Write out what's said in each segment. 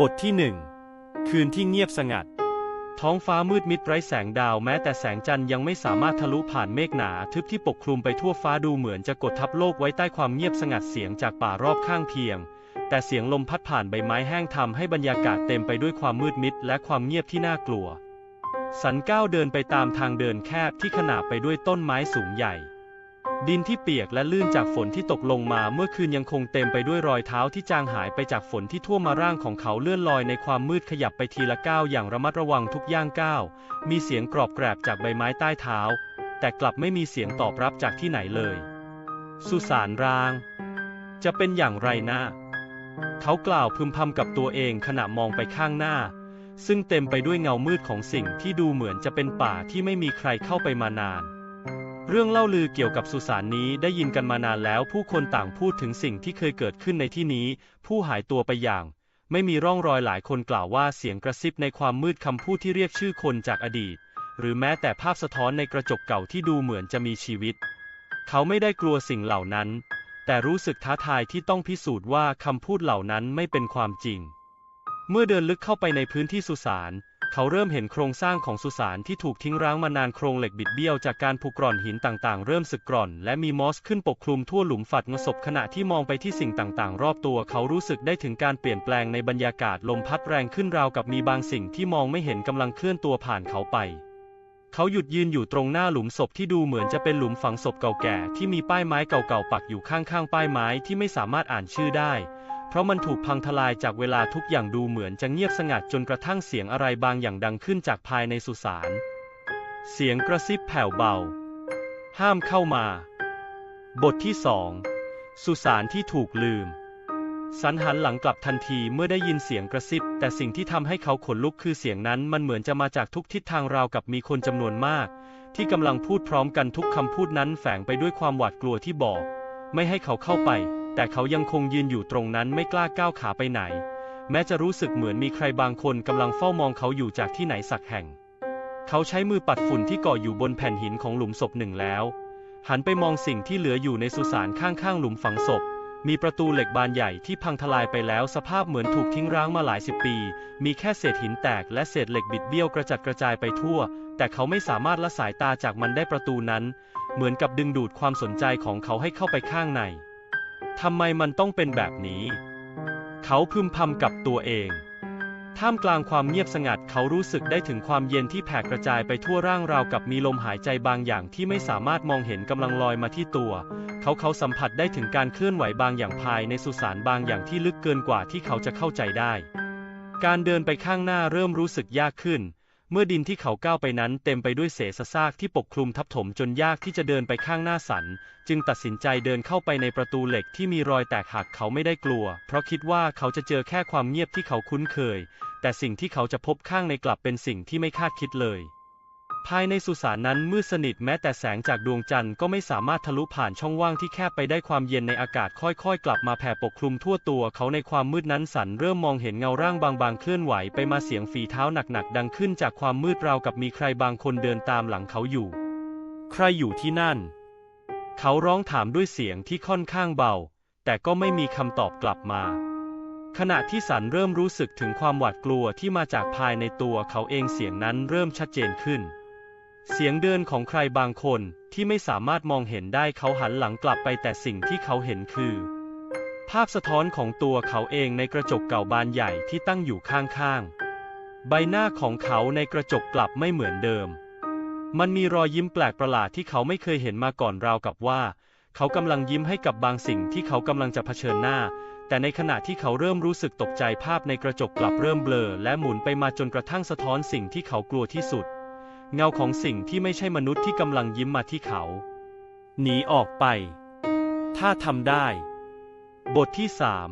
บทที่หนึ่งคืนที่เงียบสงัด ท้องฟ้ามืดมิดไร้แสงดาวแม้แต่แสงจันทร์ยังไม่สามารถทะลุผ่านเมฆหนาทึบที่ปกคลุมไปทั่วฟ้าดูเหมือนจะกดทับโลกไว้ใต้ความเงียบสงัดเสียงจากป่ารอบข้างเพียง แต่เสียงลมพัดผ่านใบไม้แห้งทำให้บรรยากาศเต็มไปด้วยความมืดมิดและความเงียบที่น่ากลัว สันก้าวเดินไปตามทางเดินแคบที่ขนาบไปด้วยต้นไม้สูงใหญ่ ดินที่เปียกและลื่นจากฝนที่ตกลงมาเมื่อคืนยังคงเต็มไปด้วยรอยเท้าที่จางหายไปจากฝนที่ท่วมมาร่างของเขาเลื่อนลอยในความมืดขยับไปทีละก้าวอย่างระมัดระวังทุกย่างก้าว มีเสียงกรอบแกรบจากใบไม้ใต้เท้า แต่กลับไม่มีเสียงตอบรับจากที่ไหนเลย สุสานร้าง จะเป็นอย่างไรนะเขากล่าวพึมพำกับตัวเองขณะมองไปข้างหน้า ซึ่งเต็มไปด้วยเงามืดของสิ่งที่ดูเหมือนจะเป็นป่าที่ไม่มีใครเข้าไปมานาน เรื่องเล่าลือเกี่ยวกับสุสานนี้ได้ยินกันมานานแล้ว ผู้คนต่างพูดถึงสิ่งที่เคยเกิดขึ้นในที่นี้ ผู้หายตัวไปอย่าง ไม่มีร่องรอยหลายคนกล่าวว่าเสียงกระซิบในความมืดคำพูดที่เรียกชื่อคนจากอดีต หรือแม้แต่ภาพสะท้อนในกระจกเก่าที่ดูเหมือนจะมีชีวิต เขาไม่ได้กลัวสิ่งเหล่านั้น แต่รู้สึกท้าทายที่ต้องพิสูจน์ว่าคำพูดเหล่านั้นไม่เป็นความจริง เมื่อเดินลึกเข้าไปในพื้นที่สุสาน เขาเริ่มเห็นโครงสร้างของสุสานที่ถูกทิ้งร้างมานานโครงเหล็กบิดเบี้ยวจากการผุกร่อนหินต่างๆ เริ่มสึกกร่อน และมีมอสขึ้นปกคลุมทั่วหลุมฝัดงศพขณะที่มองไปที่สิ่งต่างๆ รอบตัวเขารู้สึกได้ถึงการเปลี่ยนแปลงในบรรยากาศลมพัดแรงขึ้นราวกับมีบางสิ่งที่มองไม่เห็นกำลังเคลื่อนตัวผ่านเขาไปเขาหยุดยืนอยู่ตรงหน้าหลุมศพที่ดูเหมือนจะเป็นหลุมฝังศพเก่าแก่ที่มีป้ายไม้เก่าๆปักอยู่ข้างๆ ป้ายไม้ที่ไม่สามารถอ่านชื่อได้ เพราะมันถูกพังทลายจากเวลาทุกอย่างดูเหมือนจะเงียบสงัดจนกระทั่งเสียงอะไรบางอย่างดังขึ้นจากภายในสุสาน เสียงกระซิบแผ่วเบา ห้ามเข้ามา บทที่สองสุสานที่ถูกลืม สันหันหลังกลับทันทีเมื่อได้ยินเสียงกระซิบ แต่สิ่งที่ทำให้เขาขนลุกคือเสียงนั้นมันเหมือนจะมาจากทุกทิศทางราวกับมีคนจำนวนมาก ที่กำลังพูดพร้อมกันทุกคำพูดนั้นแฝงไปด้วยความหวาดกลัวที่บอก ไม่ให้เขาเข้าไป แต่เขายังคงยืนอยู่ตรงนั้นไม่กล้าก้าวขาไปไหน แม้จะรู้สึกเหมือนมีใครบางคนกำลังเฝ้ามองเขาอยู่จากที่ไหนสักแห่ง เขาใช้มือปัดฝุ่นที่เกาะอยู่บนแผ่นหินของหลุมศพหนึ่งแล้ว หันไปมองสิ่งที่เหลืออยู่ในสุสานข้างๆหลุมฝังศพ มีประตูเหล็กบานใหญ่ที่พังทลายไปแล้วสภาพเหมือนถูกทิ้งร้างมาหลายสิบปี มีแค่เศษหินแตกและเศษเหล็กบิดเบี้ยวกระจัดกระจายไปทั่ว แต่เขาไม่สามารถละสายตาจากมันได้ประตูนั้น เหมือนกับดึงดูดความสนใจของเขาให้เข้าไปข้างใน ทำไมมันต้องเป็นแบบนี้ เขาพึมพำกับตัวเอง ท่ามกลางความเงียบสงัดเขารู้สึกได้ถึงความเย็นที่แผ่กระจายไปทั่วร่างราวกับมีลมหายใจบางอย่างที่ไม่สามารถมองเห็นกำลังลอยมาที่ตัว เขาเขาสัมผัสได้ถึงการเคลื่อนไหวบางอย่างภายในสุสานบางอย่างที่ลึกเกินกว่าที่เขาจะเข้าใจได้ การเดินไปข้างหน้าเริ่มรู้สึกยากขึ้น เมื่อดินที่เขาก้าวไปนั้นเต็มไปด้วยเศษซากที่ปกคลุมทับถมจนยากที่จะเดินไปข้างหน้าสัน จึงตัดสินใจเดินเข้าไปในประตูเหล็กที่มีรอยแตกหักเขาไม่ได้กลัว เพราะคิดว่าเขาจะเจอแค่ความเงียบที่เขาคุ้นเคย แต่สิ่งที่เขาจะพบข้างในกลับเป็นสิ่งที่ไม่คาดคิดเลย ภายในสุสานนั้นมืดสนิทแม้แต่แสงจากดวงจันทร์ก็ไม่สามารถทะลุผ่านช่องว่างที่แคบไปได้ความเย็นในอากาศค่อยๆ กลับมาแผ่ปกคลุมทั่วตัวเขาในความมืดนั้นสันเริ่มมองเห็นเงาร่างบางๆ เคลื่อนไหวไปมาเสียงฝีเท้าหนักๆ ดังขึ้นจากความมืดราวกับมีใครบางคนเดินตามหลังเขาอยู่ ใครอยู่ที่นั่น เขาร้องถามด้วยเสียงที่ค่อนข้างเบา แต่ก็ไม่มีคำตอบกลับมาขณะที่สันเริ่มรู้สึกถึงความหวาดกลัวที่มาจากภายในตัวเขาเองเสียงนั้นเริ่มชัดเจนขึ้น เสียงเดินของใครบางคนที่ไม่สามารถมองเห็นได้เขาหันหลังกลับไปแต่สิ่งที่เขาเห็นคือ ภาพสะท้อนของตัวเขาเองในกระจกเก่าบานใหญ่ที่ตั้งอยู่ข้างๆ ใบหน้าของเขาในกระจกกลับไม่เหมือนเดิม มันมีรอยยิ้มแปลกประหลาดที่เขาไม่เคยเห็นมาก่อนราวกับว่า เขากำลังยิ้มให้กับบางสิ่งที่เขากำลังจะเผชิญหน้า แต่ในขณะที่เขาเริ่มรู้สึกตกใจภาพในกระจกกลับเริ่มเบลอและหมุนไปมาจนกระทั่งสะท้อนสิ่งที่เขากลัวที่สุด เงาของสิ่งที่ไม่ใช่มนุษย์ที่กำลังยิ้มมาที่เขา หนีออกไป ถ้าทำได้ บทที่สาม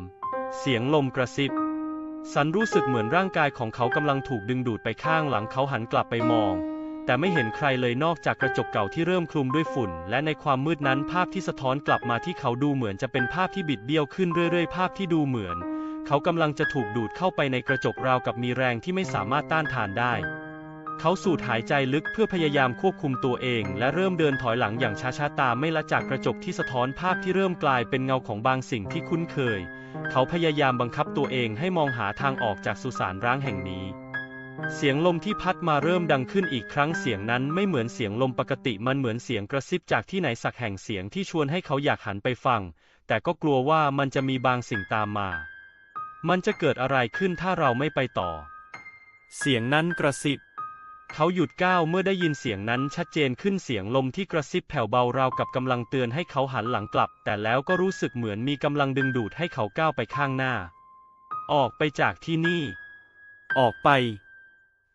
เสียงลมกระซิบ สันรู้สึกเหมือนร่างกายของเขากำลังถูกดึงดูดไปข้างหลังเขาหันกลับไปมอง แต่ไม่เห็นใครเลยนอกจากกระจกเก่าที่เริ่มคลุมด้วยฝุ่น และในความมืดนั้นภาพที่สะท้อนกลับมาที่เขาดูเหมือนจะเป็นภาพที่บิดเบี้ยวขึ้นเรื่อยๆ ภาพที่ดูเหมือน เขากำลังจะถูกดูดเข้าไปในกระจกราวกับมีแรงที่ไม่สามารถต้านทานได้ เขาสูดหายใจลึกเพื่อพยายามควบคุมตัวเอง และเริ่มเดินถอยหลังอย่างช้าๆตาไม่ละจากกระจกที่สะท้อนภาพที่เริ่มกลายเป็นเงาของบางสิ่งที่คุ้นเคย เขาพยายามบังคับตัวเองให้มองหาทางออกจากสุสานร้างแห่งนี้ เสียงลมที่พัดมาเริ่มดังขึ้นอีกครั้งเสียงนั้นไม่เหมือนเสียงลมปกติมันเหมือนเสียงกระซิบจากที่ไหนสักแห่งเสียงที่ชวนให้เขาอยากหันไปฟัง แต่ก็กลัวว่ามันจะมีบางสิ่งตามมา มันจะเกิดอะไรขึ้นถ้าเราไม่ไปต่อ เสียงนั้นกระซิบ เขาหยุดก้าวเมื่อได้ยินเสียงนั้นชัดเจนขึ้นเสียงลมที่กระซิบแผ่วเบาราวกับกำลังเตือนให้เขาหันหลังกลับ แต่แล้วก็รู้สึกเหมือนมีกำลังดึงดูดให้เขาก้าวไปข้างหน้า ออกไปจากที่นี่ ออกไป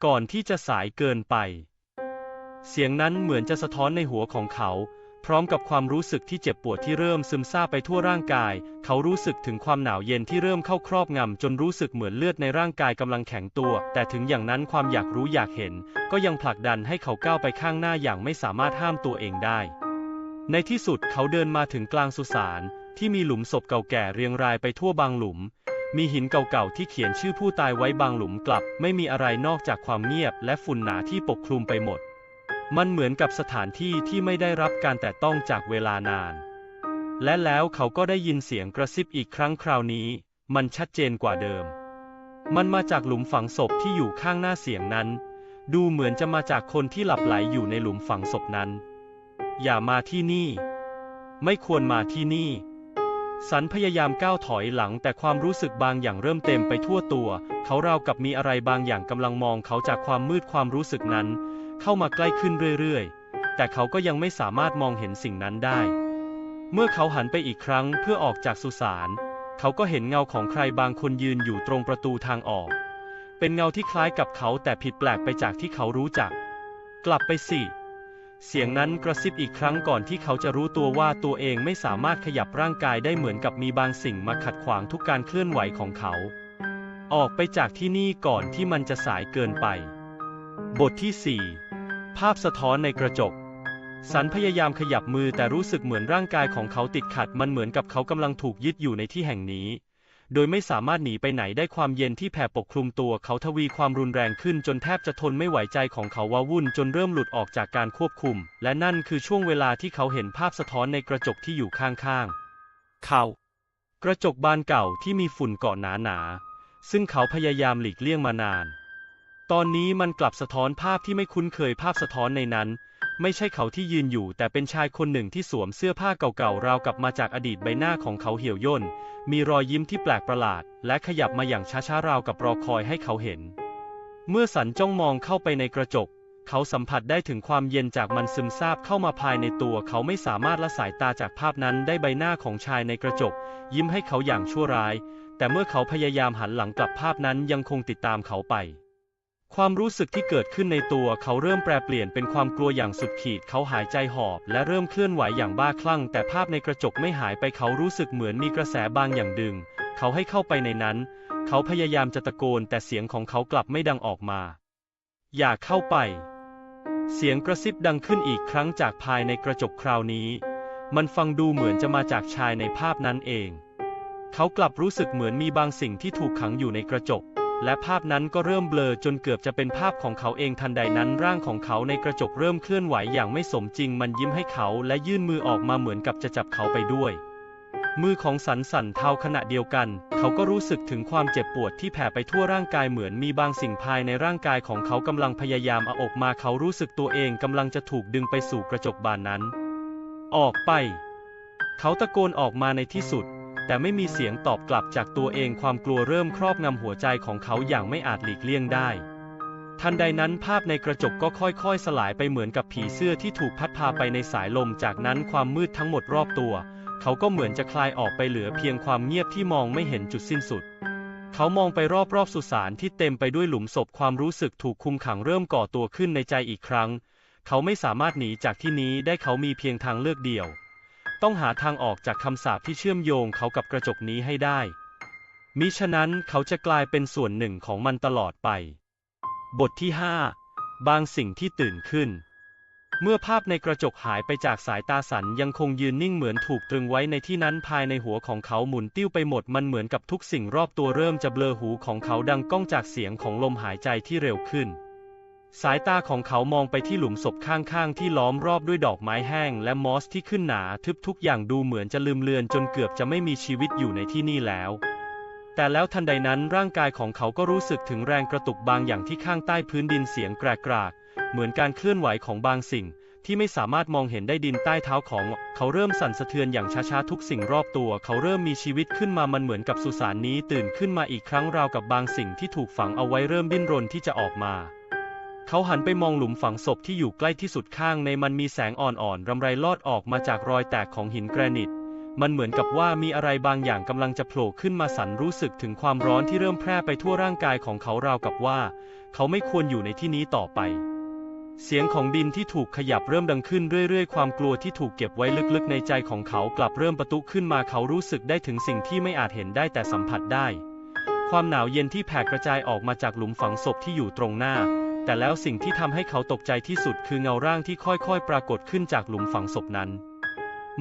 ก่อนที่จะสายเกินไป เสียงนั้นเหมือนจะสะท้อนในหัวของเขา พร้อมกับความรู้สึกที่เจ็บปวดที่เริ่มซึมซาบไปทั่วร่างกาย เขารู้สึกถึงความหนาวเย็นที่เริ่มเข้าครอบงำจนรู้สึกเหมือนเลือดในร่างกายกำลังแข็งตัว แต่ถึงอย่างนั้นความอยากรู้อยากเห็น ก็ยังผลักดันให้เขาก้าวไปข้างหน้าอย่างไม่สามารถห้ามตัวเองได้ ในที่สุดเขาเดินมาถึงกลางสุสานที่มีหลุมศพเก่าแก่เรียงรายไปทั่วบางหลุม มีหินเก่าๆที่เขียนชื่อผู้ตายไว้บางหลุมกลับ ไม่มีอะไรนอกจากความเงียบและฝุ่นหนาที่ปกคลุมไปหมด มันเหมือนกับสถานที่ที่ไม่ได้รับการแต่ต้องจากเวลานาน และแล้วเขาก็ได้ยินเสียงกระซิบอีกครั้งคราวนี้ มันชัดเจนกว่าเดิม มันมาจากหลุมฝังศพที่อยู่ข้างหน้าเสียงนั้น ดูเหมือนจะมาจากคนที่หลับไหลอยู่ในหลุมฝังศพนั้น อย่ามาที่นี่ ไม่ควรมาที่นี่ สันพยายามก้าวถอยหลังแต่ความรู้สึกบางอย่างเริ่มเต็มไปทั่วตัว เขาราวกับมีอะไรบางอย่างกำลังมองเขาจากความมืดความรู้สึกนั้น เข้ามาใกล้ขึ้นเรื่อยๆ แต่เขาก็ยังไม่สามารถมองเห็นสิ่งนั้นได้ เมื่อเขาหันไปอีกครั้งเพื่อออกจากสุสานเขาก็เห็นเงาของใครบางคนยืนอยู่ตรงประตูทางออก เป็นเงาที่คล้ายกับเขาแต่ผิดแปลกไปจากที่เขารู้จัก กลับไปสิเสียงนั้นกระซิบอีกครั้งก่อนที่เขาจะรู้ตัวว่าตัวเองไม่สามารถขยับร่างกายได้เหมือนกับมีบางสิ่งมาขัดขวางทุกการเคลื่อนไหวของเขา ออกไปจากที่นี่ก่อนที่มันจะสายเกินไป บทที่ 4 ภาพสะท้อนในกระจก สันพยายามขยับมือแต่รู้สึกเหมือนร่างกายของเขาติดขัดมันเหมือนกับเขากำลังถูกยึดอยู่ในที่แห่งนี้ โดยไม่สามารถหนีไปไหนได้ความเย็นที่แผ่ปกคลุมตัวเขาทวีความรุนแรงขึ้นจนแทบจะทนไม่ไหวใจของเขาว้าวุ่นจนเริ่มหลุดออกจากการควบคุม และนั่นคือช่วงเวลาที่เขาเห็นภาพสะท้อนในกระจกที่อยู่ข้างๆ เขา กระจกบานเก่าที่มีฝุ่นเกาะหนาๆซึ่งเขาพยายามหลีกเลี่ยงมานาน ตอนนี้มันกลับสะท้อนภาพที่ไม่คุ้นเคยภาพสะท้อนในนั้น ไม่ใช่เขาที่ยืนอยู่ แต่เป็นชายคนหนึ่งที่สวมเสื้อผ้าเก่าๆราวกับมาจากอดีตใบหน้าของเขาเหี่ยวย่น มีรอยยิ้มที่แปลกประหลาด และขยับมาอย่างช้าๆราวกับรอคอยให้เขาเห็น เมื่อสันจ้องมองเข้าไปในกระจก เขาสัมผัสได้ถึงความเย็นจากมันซึมซาบเข้ามาภายในตัว เขาไม่สามารถละสายตาจากภาพนั้นได้ใบหน้าของชายในกระจก ยิ้มให้เขาอย่างชั่วร้าย แต่เมื่อเขาพยายามหันหลังกลับภาพนั้นยังคงติดตามเขาไป ความรู้สึกที่เกิดขึ้นในตัวเขาเริ่มแปรเปลี่ยนเป็นความกลัวอย่างสุดขีด เขาหายใจหอบและเริ่มเคลื่อนไหวอย่างบ้าคลั่ง แต่ภาพในกระจกไม่หายไปเขารู้สึกเหมือนมีกระแสบางอย่างดึง เขาให้เข้าไปในนั้น เขาพยายามจะตะโกนแต่เสียงของเขากลับไม่ดังออกมา อย่าเข้าไป เสียงกระซิบดังขึ้นอีกครั้งจากภายในกระจกคราวนี้ มันฟังดูเหมือนจะมาจากชายในภาพนั้นเอง เขากลับรู้สึกเหมือนมีบางสิ่งที่ถูกขังอยู่ในกระจก และภาพนั้นก็เริ่มเบลอจนเกือบจะเป็นภาพของเขาเองทันใดนั้นร่างของเขาในกระจกเริ่มเคลื่อนไหวอย่างไม่สมจริงมันยิ้มให้เขาและยื่นมือออกมาเหมือนกับจะจับเขาไปด้วย มือของสันสั่นเทาขณะเดียวกัน เขาก็รู้สึกถึงความเจ็บปวดที่แผ่ไปทั่วร่างกายเหมือนมีบางสิ่งภายในร่างกายของเขากำลังพยายามเอาออกมาเขารู้สึกตัวเองกำลังจะถูกดึงไปสู่กระจกบานนั้น ออกไป เขาตะโกนออกมาในที่สุด แต่ไม่มีเสียงตอบกลับจากตัวเองความกลัวเริ่มครอบงำหัวใจของเขาอย่างไม่อาจหลีกเลี่ยงได้ ทันใดนั้นภาพในกระจกก็ค่อยๆ สลายไปเหมือนกับผีเสื้อที่ถูกพัดพาไปในสายลมจากนั้นความมืดทั้งหมดรอบตัว เขาก็เหมือนจะคลายออกไปเหลือเพียงความเงียบที่มองไม่เห็นจุดสิ้นสุด เขามองไปรอบๆสุสานที่เต็มไปด้วยหลุมศพความรู้สึกถูกคุมขังเริ่มก่อตัวขึ้นในใจอีกครั้ง เขาไม่สามารถหนีจากที่นี้ได้เขามีเพียงทางเลือกเดียว ต้องหาทางออกจากคำสาปที่เชื่อมโยงเขากับกระจกนี้ให้ได้ มิฉะนั้นเขาจะกลายเป็นส่วนหนึ่งของมันตลอดไป บทที่ 5 บางสิ่งที่ตื่นขึ้น เมื่อภาพในกระจกหายไปจากสายตาสันยังคงยืนนิ่งเหมือนถูกตรึงไว้ในที่นั้นภายในหัวของเขาหมุนติ้วไปหมดมันเหมือนกับทุกสิ่งรอบตัวเริ่มจะเบลอหูของเขาดังก้องจากเสียงของลมหายใจที่เร็วขึ้น สายตาของเขามองไปที่หลุมศพข้างๆ ที่ล้อมรอบด้วยดอกไม้แห้ง และมอสที่ขึ้นหนาทึบทุกอย่างดูเหมือนจะลืมเลือนจนเกือบจะไม่มีชีวิตอยู่ในที่นี่แล้ว แต่แล้วทันใดนั้นร่างกายของเขาก็รู้สึกถึงแรงกระตุกบางอย่างที่ข้างใต้พื้นดินเสียงแกรกๆเหมือนการเคลื่อนไหวของบางสิ่ง ที่ไม่สามารถมองเห็นได้ดินใต้เท้าของ เขาเริ่มสั่นสะเทือนอย่างช้าๆทุกสิ่งรอบตัว เขาเริ่มมีชีวิตขึ้นมามันเหมือนกับสุสานนี้ตื่นขึ้นมาอีกครั้งราวกับบางสิ่งที่ถูกฝังเอาไว้เริ่มดิ้นรนที่จะออกมา เขาหันไปมองหลุมฝังศพที่อยู่ใกล้ที่สุดข้างในมันมีแสงอ่อนๆรำไรลอดออกมาจากรอยแตกของหินแกรนิต มันเหมือนกับว่ามีอะไรบางอย่างกำลังจะโผล่ขึ้นมาสันรู้สึกถึงความร้อนที่เริ่มแพร่ไปทั่วร่างกายของเขาราวกับว่า เขาไม่ควรอยู่ในที่นี้ต่อไป เสียงของดินที่ถูกขยับเริ่มดังขึ้นเรื่อยๆ ความกลัวที่ถูกเก็บไว้ลึกๆ ในใจของเขากลับเริ่มประตุขึ้นมาเขารู้สึกได้ถึงสิ่งที่ไม่อาจเห็นได้แต่สัมผัสได้ ความหนาวเย็นที่แผ่กระจายออกมาจากหลุมฝังศพที่อยู่ตรงหน้า แต่แล้วสิ่งที่ทำให้เขาตกใจที่สุดคือเงาร่างที่ค่อยๆ ปรากฏขึ้นจากหลุมฝังศพนั้น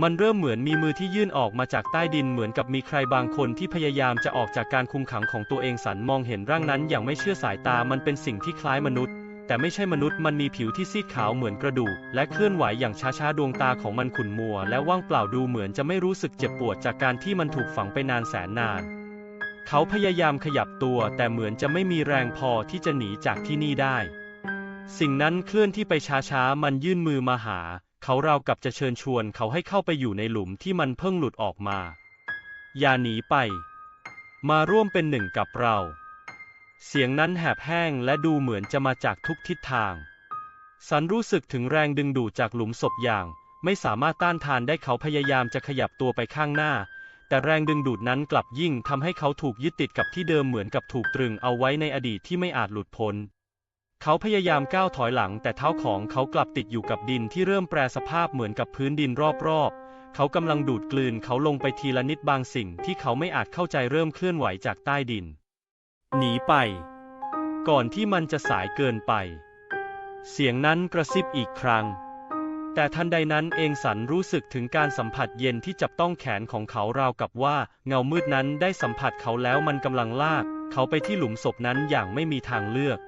มันเริ่มเหมือนมีมือที่ยื่นออกมาจากใต้ดินเหมือนกับมีใครบางคนที่พยายามจะออกจากการคุมขังของตัวเองสันมองเห็นร่างนั้นอย่างไม่เชื่อสายตามันเป็นสิ่งที่คล้ายมนุษย์ แต่ไม่ใช่มนุษย์มันมีผิวที่ซีดขาวเหมือนกระดูก และเคลื่อนไหวอย่างช้าๆดวงตาของมันขุ่นมัว และว่างเปล่าดูเหมือนจะไม่รู้สึกเจ็บปวดจากการที่มันถูกฝังไปนานแสนนาน เขาพยายามขยับตัวแต่เหมือนจะไม่มีแรงพอที่จะหนีจากที่นี่ได้ สิ่งนั้นเคลื่อนที่ไปช้าๆ มันยื่นมือมาหา เขาราวกับจะเชิญชวนเขาให้เข้าไปอยู่ในหลุมที่มันเพิ่งหลุดออกมา อย่าหนีไป มาร่วมเป็นหนึ่งกับเรา เสียงนั้นแหบแห้งและดูเหมือนจะมาจากทุกทิศทาง สันรู้สึกถึงแรงดึงดูดจากหลุมศพอย่าง ไม่สามารถต้านทานได้เขาพยายามจะขยับตัวไปข้างหน้า แต่แรงดึงดูดนั้นกลับยิ่งทำให้เขาถูกยึดติดกับที่เดิมเหมือนกับถูกตรึงเอาไว้ในอดีตที่ไม่อาจหลุดพ้น เขาพยายามก้าวถอยหลังแต่เท้าของเขากลับติดอยู่กับดินที่เริ่มแปรสภาพเหมือนกับพื้นดินรอบๆ เขากำลังดูดกลืนเขาลงไปทีละนิดบางสิ่งที่เขาไม่อาจเข้าใจเริ่มเคลื่อนไหวจากใต้ดิน หนีไป ก่อนที่มันจะสายเกินไป เสียงนั้นกระซิบอีกครั้ง แต่ทันใดนั้นเองสันรู้สึกถึงการสัมผัสเย็นที่จับต้องแขนของเขาราวกับว่าเงามืดนั้นได้สัมผัสเขาแล้วมันกำลังลาก เขาไปที่หลุมศพนั้นอย่างไม่มีทางเลือก